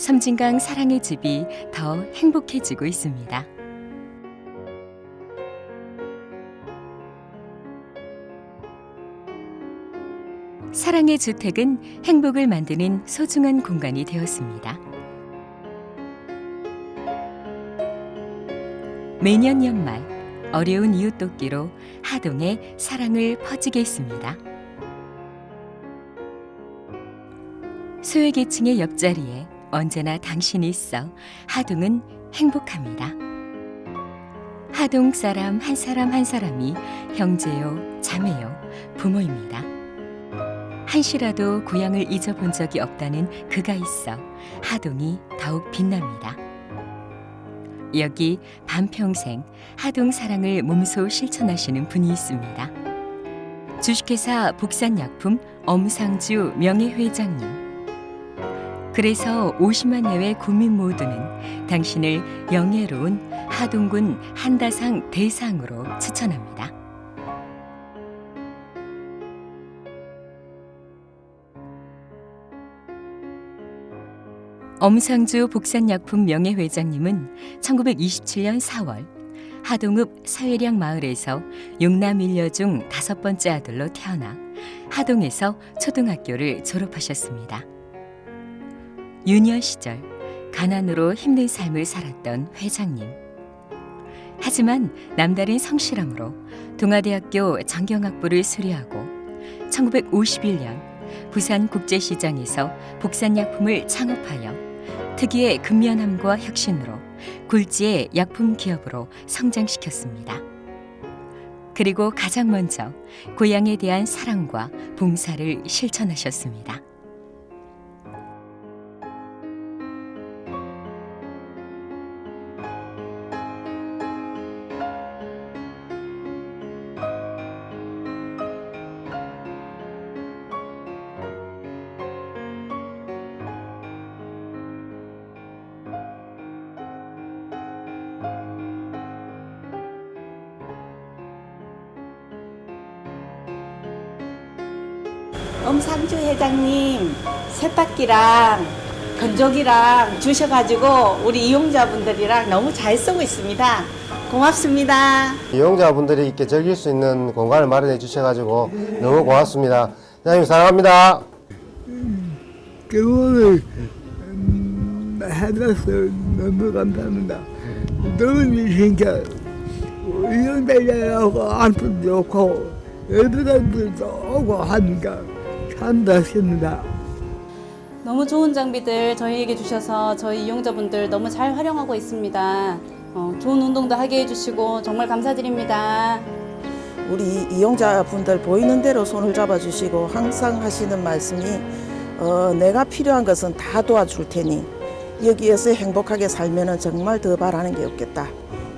섬진강 사랑의 집이 더 행복해지고 있습니다. 사랑의 주택은 행복을 만드는 소중한 공간이 되었습니다. 매년 연말 어려운 이웃 돕기로 하동에 사랑을 퍼지게 했습니다. 소외계층의 옆자리에 언제나 당신이 있어 하동은 행복합니다. 하동 사람 한 사람 한 사람이 형제요, 자매요, 부모입니다. 한시라도 고향을 잊어본 적이 없다는 그가 있어 하동이 더욱 빛납니다. 여기 반평생 하동 사랑을 몸소 실천하시는 분이 있습니다. 주식회사 복산약품 엄상주 명예회장님. 그래서 50만 내외 국민 모두는 당신을 영예로운 하동군 한다상 대상으로 추천합니다. 엄상주 복산약품 명예회장님은 1927년 4월 하동읍 사회령 마을에서 용남 일녀 중 다섯 번째 아들로 태어나 하동에서 초등학교를 졸업하셨습니다. 유년 시절 가난으로 힘든 삶을 살았던 회장님. 하지만 남다른 성실함으로 동아대학교 정경학부를 수료하고 1951년 부산 국제시장에서 복산약품을 창업하여 특유의 근면함과 혁신으로 굴지의 약품 기업으로 성장시켰습니다. 그리고 가장 먼저 고향에 대한 사랑과 봉사를 실천하셨습니다. 엄상주 회장님 세탁기랑 건조기랑 주셔가지고 우리 이용자분들이랑 너무 잘 쓰고 있습니다. 고맙습니다. 이용자분들이 이렇게 즐길 수 있는 공간을 마련해 주셔가지고 너무 고맙습니다. 사장님 사랑합니다. 그거를 음, 해줘서 너무 감사합니다. 너무 진짜 이용자하고 안도 좋고 애들한테도 오고 하니까 참 좋습니다. 너무 좋은 장비들 저희에게 주셔서 저희 이용자분들 너무 잘 활용하고 있습니다. 어, 좋은 운동도 하게 해주시고 정말 감사드립니다. 우리 이용자분들 보이는 대로 손을 잡아주시고 항상 하시는 말씀이 어, 내가 필요한 것은 다 도와줄 테니 여기에서 행복하게 살면은 정말 더 바라는 게 없겠다.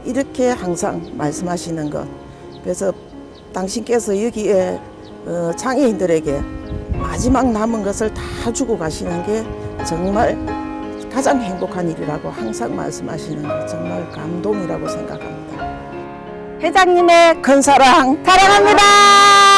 이렇게 항상 말씀하시는 것. 그래서 당신께서 여기에 어, 장애인들에게 마지막 남은 것을 다 주고 가시는 게 정말 가장 행복한 일이라고 항상 말씀하시는 게 정말 감동이라고 생각합니다. 회장님의 큰 사랑 사랑합니다.